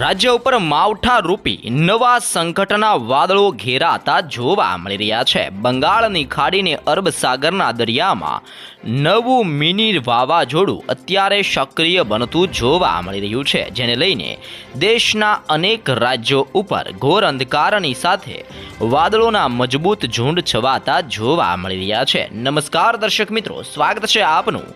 રાજ્ય ઉપર માવઠા રૂપી નવા સંકટના વાદળો ઘેરાતા જોવા મળી રહ્યા છે. બંગાળની ખાડીને અરબ સાગરના દરિયામાં નવું મિની વાવાઝોડું અત્યારે સક્રિય બનતું જોવા મળી રહ્યું છે, જેને લઈને દેશના અનેક રાજ્યો ઉપર ઘોર અંધકારની સાથે વાદળોના મજબૂત ઝુંડ છવાતા જોવા મળી રહ્યા છે. નમસ્કાર દર્શક મિત્રો, સ્વાગત છે આપનું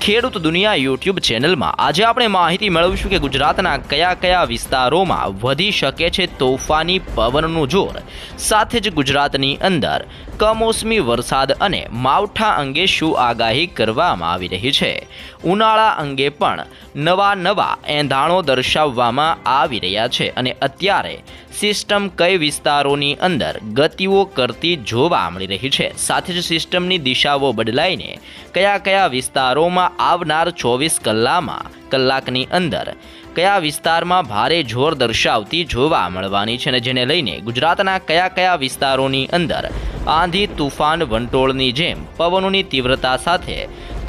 ખેડૂત દુનિયા યુટ્યુબ ચેનલમાં. આજે આપણે માહિતી મેળવીશું કે ગુજરાતના કયા કયા વિસ્તારોમાં વધી શકે છે તોફાની પવનનું જોર. સાથે જ ગુજરાતની અંદર કમોસમી વરસાદ અને માવઠા અંગે શું આગાહી કરવામાં આવી રહી છે? ઉનાળા અંગે પણ નવા નવા એંધાણો દર્શાવવામાં આવી રહ્યા છે અને અત્યારે સિસ્ટમ કઈ વિસ્તારોની અંદર ગતિઓ કરતી જોવા મળી રહી છે? સાથે જ સિસ્ટમની દિશાઓ બદલાઈને કયા કયા વિસ્તારોમાં આવનાર ચોવીસ કલાકમાં કલાકની અંદર. કયા વિસ્તારમાં ભારે જોર દર્શાવતી જોવા મળવાની છે અને જેને લઈને ગુજરાતના કયા કયા વિસ્તારોની અંદર આંધી તુફાન વંટોળની જેમ પવનોની તીવ્રતા સાથે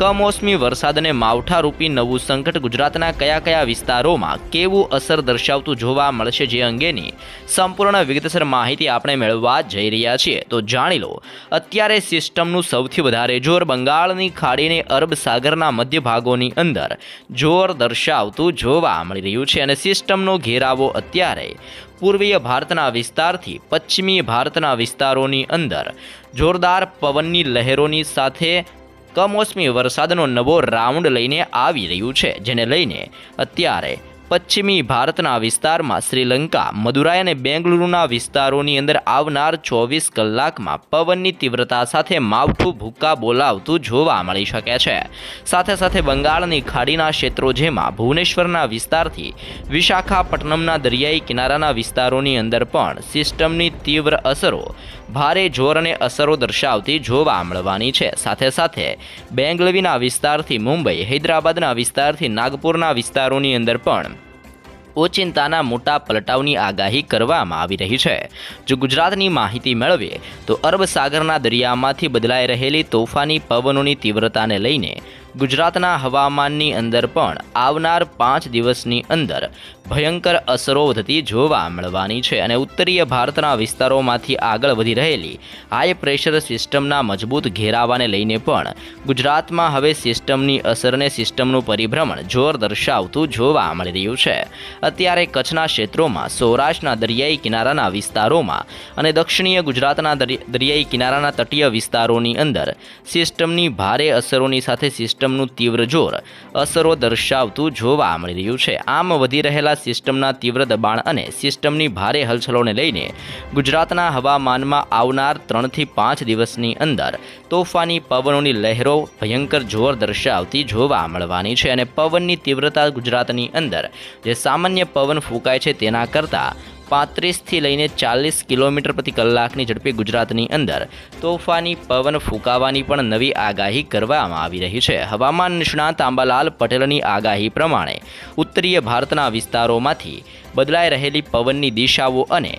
કમોસમી વરસાદ અને માવઠારૂપી નવું સંકટ ગુજરાતના કયા કયા વિસ્તારોમાં કેવું અસર દર્શાવતું જોવા મળશે જે અંગેની સંપૂર્ણ વિગતસર માહિતી આપણે મેળવવા જઈ રહ્યા છીએ. તો જાણી લો, અત્યારે સિસ્ટમનું સૌથી વધારે જોર બંગાળની ખાડીને અરબ સાગરના મધ્ય ભાગોની અંદર જોર દર્શાવતું જોવા મળી રહ્યું છે અને સિસ્ટમનો ઘેરાવો અત્યારે પૂર્વીય ભારતના વિસ્તારથી પશ્ચિમી ભારતના વિસ્તારોની અંદર જોરદાર પવનની લહેરોની સાથે કમોસમી વરસાદનો નવો રાઉન્ડ લઈને આવી રહ્યું છે જેને લઈને અત્યારે પશ્ચિમી ભારતના વિસ્તારમાં શ્રીલંકા, મદુરાઈ અને બેંગલુરુના વિસ્તારોની અંદર આવનાર ચોવીસ કલાકમાં પવનની તીવ્રતા સાથે માવઠું ભૂક્કા બોલાવતું જોવા મળી શકે છે. સાથે સાથે બંગાળની ખાડીના ક્ષેત્રો જેમાં ભુવનેશ્વરના વિસ્તારથી વિશાખાપટ્ટનમના દરિયાઈ કિનારાના વિસ્તારોની અંદર પણ સિસ્ટમની તીવ્ર અસરો, ભારે જોર અને અસરો દર્શાવતી જોવા મળવાની છે. સાથે સાથે બેંગલવીના વિસ્તારથી મુંબઈ, હૈદરાબાદના વિસ્તારથી નાગપુરના વિસ્તારોની અંદર પણ ઓચિંતાના મોટા પલટાવની આગાહી કરવામાં આવી રહી છે. જો ગુજરાતની માહિતી મેળવીએ, તો અરબ સાગરના દરિયામાંથી બદલાઈ રહેલી તોફાની પવનોની તીવ્રતાને લઈને ગુજરાતના હવામાનની અંદર પણ આવનાર પાંચ દિવસની અંદર ભયંકર અસરો વધતી જોવા મળવાની છે અને ઉત્તરીય ભારતના વિસ્તારોમાંથી આગળ વધી રહેલી હાઈ પ્રેશર સિસ્ટમના મજબૂત ઘેરાવાને લઈને પણ ગુજરાતમાં હવે સિસ્ટમની અસરને સિસ્ટમનું પરિભ્રમણ જોર દર્શાવતું જોવા મળી રહ્યું છે. અત્યારે કચ્છના ક્ષેત્રોમાં, સૌરાષ્ટ્રના દરિયાઈ કિનારાના વિસ્તારોમાં અને દક્ષિણીય ગુજરાતના દરિયાઈ કિનારાના તટીય વિસ્તારોની અંદર સિસ્ટમની ભારે અસરોની સાથે સિસ્ટમનું તીવ્ર જોર. અસરો દર્શાવતું જોવા મળી રહ્યું છે. આમ વધી રહેલા સિસ્ટમના તીવ્ર દબાણ અને સિસ્ટમની ભારે હલચલોને લઈને ગુજરાતના હવામાનમાં આવનાર ત્રણથી પાંચ દિવસની અંદર તોફાની પવનોની લહેરો ભયંકર જોર દર્શાવતી જોવા મળવાની છે અને પવનની તીવ્રતા ગુજરાતની અંદર જે સામાન્ય પવન ફૂંકાય છે તેના કરતાં પાંત્રીસથી લઈને ચાલીસ કિલોમીટર પ્રતિ કલાકની ઝડપે ગુજરાતની અંદર તોફાની, પવન ફૂંકાવાની પણ નવી આગાહી કરવામાં આવી રહી છે. હવામાન નિષ્ણાત આંબાલાલ પટેલની આગાહી પ્રમાણે ઉત્તરીય ભારતના વિસ્તારોમાંથી બદલાઈ રહેલી પવનની દિશાઓ અને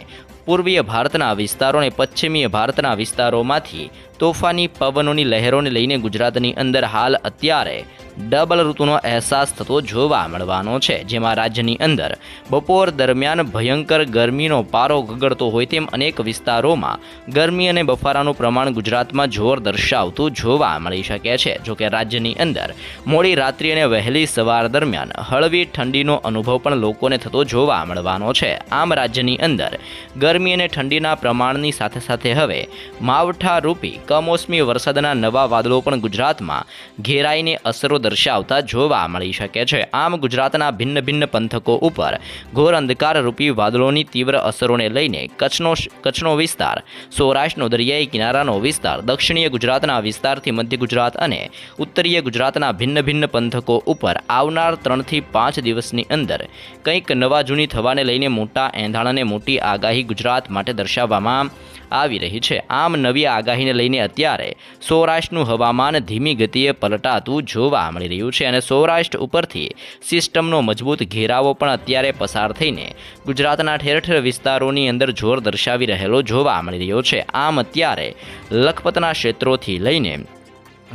પૂર્વીય ભારતના વિસ્તારો અને પશ્ચિમીય ભારતના વિસ્તારોમાંથી તોફાની પવનોની લહેરોને લઈને ગુજરાતની અંદર હાલ અત્યારે ડબલ ઋતુનો અહેસાસ થતો જોવા મળવાનો છે, જેમાં રાજ્યની અંદર બપોર દરમિયાન ભયંકર ગરમીનો પારો ગગડતો હોય તેમ અનેક વિસ્તારોમાં ગરમી અને બફારાનું પ્રમાણ ગુજરાતમાં જોર દર્શાવતું જોવા મળી શકે છે. જોકે રાજ્યની અંદર મોડી રાત્રિ અને વહેલી સવાર દરમિયાન હળવી ઠંડીનો અનુભવ પણ લોકોને થતો જોવા મળવાનો છે. આમ રાજ્યની અંદર ગરમી અને ઠંડીના પ્રમાણની સાથે સાથે હવે માવઠા રૂપી કમોસમી વરસાદના નવા વાદળો પણ ગુજરાતમાં ઘેરાઈને અસરો દર્શાવતા જોવા મળી શકે છે. આમ ગુજરાતના ભિન્ન ભિન્ન પંથકો ઉપર ઘોર અંધકારરૂપી વાદળોની તીવ્ર અસરોને લઈને કચ્છનો કચ્છનો વિસ્તાર, સૌરાષ્ટ્રનો દરિયાઈ કિનારાનો વિસ્તાર, દક્ષિણીય ગુજરાતના વિસ્તારથી મધ્ય ગુજરાત અને ઉત્તરીય ગુજરાતના ભિન્ન ભિન્ન પંથકો ઉપર આવનાર ત્રણથી પાંચ દિવસની અંદર કંઈક નવા જૂની થવાને લઈને મોટા એંધાણ અને મોટી આગાહી ગુજરાત માટે દર્શાવવામાં આવી રહી છે. આમ નવી આગાહીને લઈને અત્યારે સૌરાષ્ટ્રનું હવામાન ધીમી ગતિએ પલટાતું જોવા મળી રહ્યું છે અને સૌરાષ્ટ્ર ઉપરથી સિસ્ટમનો મજબૂત ઘેરાવો પણ અત્યારે પસાર થઈને ગુજરાતના ઠેર ઠેર વિસ્તારોની અંદર જોર દર્શાવી રહેલો જોવા મળી રહ્યો છે. આમ અત્યારે લખપતના ક્ષેત્રોથી લઈને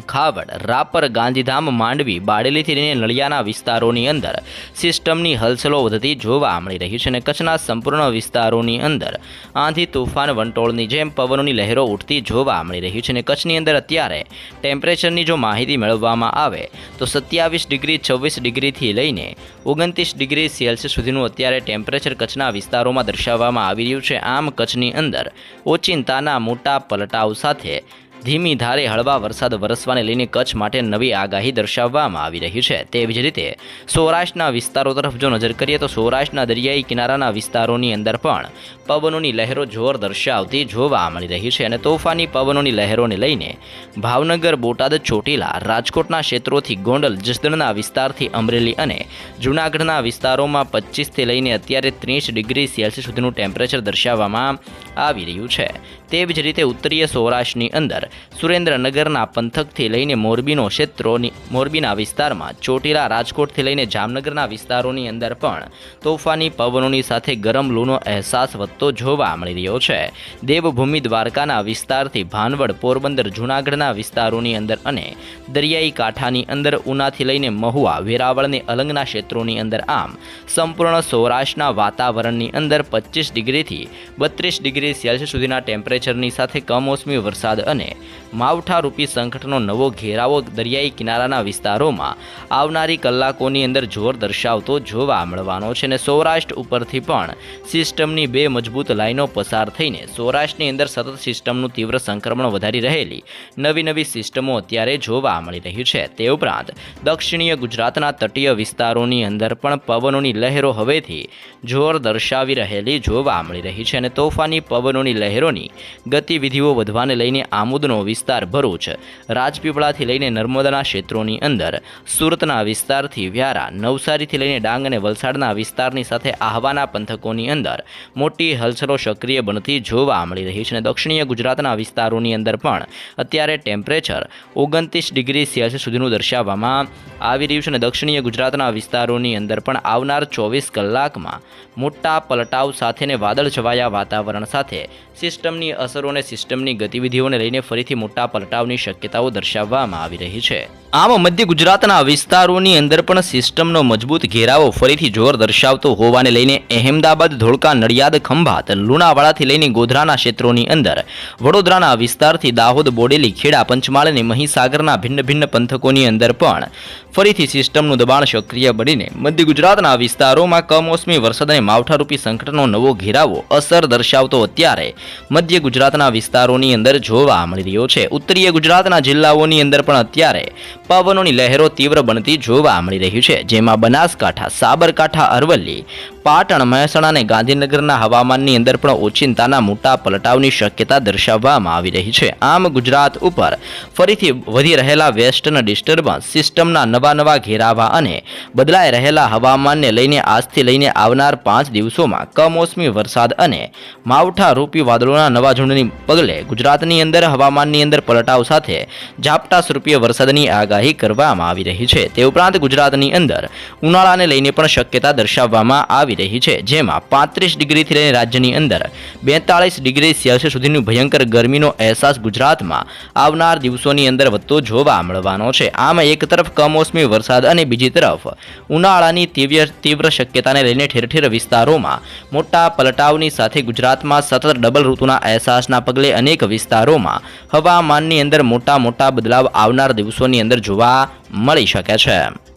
ખાવડ, રાપર, ગાંધીધામ, માંડવી બાડેલીથી લઈને નળિયાના વિસ્તારોની અંદર સિસ્ટમની હલચલો વધતી જોવા મળી રહી છે અને કચ્છના સંપૂર્ણ વિસ્તારોની અંદર આંધી, તુફાન, વંટોળની જેમ પવનોની લહેરો ઉઠતી જોવા મળી રહી છે અને કચ્છની અંદર અત્યારે ટેમ્પરેચરની જો માહિતી મેળવવામાં આવે તો સત્યાવીસ ડિગ્રી, છવ્વીસ ડિગ્રીથી લઈને ઓગણત્રીસ ડિગ્રી સેલ્સિયસ સુધીનું અત્યારે ટેમ્પરેચર કચ્છના વિસ્તારોમાં દર્શાવવામાં આવી રહ્યું છે. આમ કચ્છની અંદર ઓચિંતાના મોટા પલટાવ સાથે ધીમી ધારે હળવા વરસાદ વરસવાને લઈને કચ્છ માટે નવી આગાહી દર્શાવવામાં આવી રહી છે. તેવી જ રીતે સૌરાષ્ટ્રના વિસ્તારો તરફ જો નજર કરીએ તો સૌરાષ્ટ્રના દરિયાઈ કિનારાના વિસ્તારોની અંદર પણ પવનોની લહેરો જોર દર્શાવતી જોવા મળી રહી છે અને તોફાની પવનોની લહેરોને લઈને ભાવનગર, બોટાદ, ચોટીલા, રાજકોટના ક્ષેત્રોથી ગોંડલ, જસદણના વિસ્તારથી અમરેલી અને જૂનાગઢના વિસ્તારોમાં પચીસથી લઈને અત્યારે ત્રીસ ડિગ્રી સેલ્સિયસ સુધીનું ટેમ્પરેચર દર્શાવવામાં આવી રહ્યું છે. તેવી જ રીતે ઉત્તરીય સૌરાષ્ટ્રની અંદર સુરેન્દ્રનગરના પંથકથી લઈને મોરબીનો ક્ષેત્રોની મોરબીના વિસ્તારમાં, ચોટીલા રાજકોટથી લઈને જામનગરના વિસ્તારોની અંદર પણ તોફાની પવનોની સાથે ગરમ લૂનો અહેસાસ વધતો જોવા મળી રહ્યો છે. દેવભૂમિ દ્વારકાના વિસ્તારથી ભાનવડ, પોરબંદર, જૂનાગઢના વિસ્તારોની અંદર અને દરિયાઈ કાંઠાની અંદર ઉનાથી લઈને મહુવા વેરાવળને અલંગના ક્ષેત્રોની અંદર આમ સંપૂર્ણ સૌરાષ્ટ્રના વાતાવરણની અંદર પચીસ ડિગ્રીથી બત્રીસ ડિગ્રી સેલ્સિયસ સુધીના ટેમ્પરેચરની સાથે કમોસમી વરસાદ અને માવઠારૂપી સંકટનો નવો ઘેરાવો દરિયાઈ કિનારાના વિસ્તારોમાં આવનારી કલાકોની અંદર જોર દર્શાવતો જોવા મળવાનો છે અને સૌરાષ્ટ્ર ઉપરથી પણ સિસ્ટમની બે મજબૂત લાઈનો પસાર થઈને સૌરાષ્ટ્રની અંદર સતત સિસ્ટમનું તીવ્ર સંક્રમણ વધારી રહેલી નવી નવી સિસ્ટમો અત્યારે જોવા મળી રહી છે. તે ઉપરાંત દક્ષિણીય ગુજરાતના તટીય વિસ્તારોની અંદર પણ પવનોની લહેરો હવેથી જોર દર્શાવી રહેલી જોવા મળી રહી છે અને તોફાની પવનોની લહેરોની ગતિવિધિઓ વધવાને લઈને આમોદનો વિસ્તાર ભરૂચ. રાજપીપળાથી લઈને નર્મદાના ક્ષેત્રોની અંદર, સુરતના વિસ્તારથી વ્યારા, નવસારીથી લઈને ડાંગ અને વલસાડના વિસ્તારની સાથે આહવાના પંથકોની અંદર મોટી હલચલો સક્રિય બનતી જોવા મળી રહી છે અને દક્ષિણીય ગુજરાતના વિસ્તારોની અંદર પણ અત્યારે ટેમ્પરેચર ઓગણત્રીસ ડિગ્રી સેલ્સિયસ સુધીનું દર્શાવવામાં આવી રહ્યું છે અને દક્ષિણીય ગુજરાતના વિસ્તારોની અંદર પણ આવનાર ચોવીસ કલાકમાં મોટા પલટાવ સાથે ને વાદળ છવાયા વાતાવરણ સાથે સિસ્ટમની અસરો અને સિસ્ટમની ગતિવિધિઓને લઈને ફરીથી મોટા પલટાવની શક્યતાઓ દર્શાવવામાં આવી રહી છે. આમ, મધ્ય ગુજરાતના વિસ્તારોની અંદર પણ સિસ્ટમનો મજબૂત ઘેરાવો ફરીથી જોર દર્શાવતો હોવાને લઈને અહેમદાબાદ, ધોળકા, નડિયાદ, ખંભાત, લુણાવાડાથી લઈને ગોધરાના ક્ષેત્રોની અંદર, વડોદરાના વિસ્તારથી દાહોદ, બોડેલી, ખેડા, પંચમહાલ અને મહીસાગરના ભિન્ન ભિન્ન પંથકોની અંદર પણ ફરીથી સિસ્ટમનું દબાણ સક્રિય બનીને મધ્ય ગુજરાતના વિસ્તારોમાં કમોસમી વરસાદ અને માવઠારૂપી સંકટનો નવો ઘેરાવો અસર દર્શાવતો અત્યારે મધ્ય ગુજરાતના વિસ્તારોની અંદર જોવા મળી રહ્યો છે. ઉત્તરીય ગુજરાતના જિલ્લાઓની અંદર પણ અત્યારે પવનોની લહેરો તીવ્ર બનતી જોવા મળી રહી છે, જેમાં બનાસકાંઠા, સાબરકાંઠા, અરવલ્લી, પાટણ, મહેસાણા અને ગાંધીનગરના હવામાનની અંદર પણ ઓચિંતાના મોટા પલટાવની શક્યતા દર્શાવવામાં આવી રહી છે. આમ ગુજરાત ઉપર ફરીથી વધી રહેલા વેસ્ટર્ન ડિસ્ટર્બન્સ સિસ્ટમના નવા નવા ઘેરાવા અને બદલાઈ રહેલા હવામાનને લઈને આજથી લઈને આવનાર પાંચ દિવસોમાં કમોસમી વરસાદ અને માવઠારૂપી વાદળોના નવા ઝુંડની પગલે ગુજરાતની અંદર હવામાનની અંદર પલટાવ સાથે ઝાપટા સ્વરૂપીય વરસાદની આગાહી કરવામાં આવી રહી છે. તે ઉપરાંત ગુજરાતની અંદર ઉનાળાને લઈને પણ શક્યતા દર્શાવવામાં આવી રહી છે. જેમાં પાંત્રીસ ડિગ્રીથી લઈને રાજ્યની અંદર બેતાળીસ ડિગ્રી સેલ્સિયસ સુધીની ભયંકર ગરમીનો અહેસાસ ગુજરાતમાં આવનાર દિવસોની અંદર વધતો જોવા મળવાનો છે. આમ એક તરફ કમોસમી વરસાદ અને બીજી તરફ ઉનાળાની તીવ્ર તીવ્ર શક્યતાને લઈને ઠેર ઠેર વિસ્તારોમાં મોટા પલટાવની સાથે ગુજરાતમાં સતત ડબલ ઋતુના અહેસાસના પગલે અનેક વિસ્તારોમાં હવામાનની અંદર મોટા મોટા બદલાવ આવનાર દિવસોની અંદર જોવા મળી શકે છે.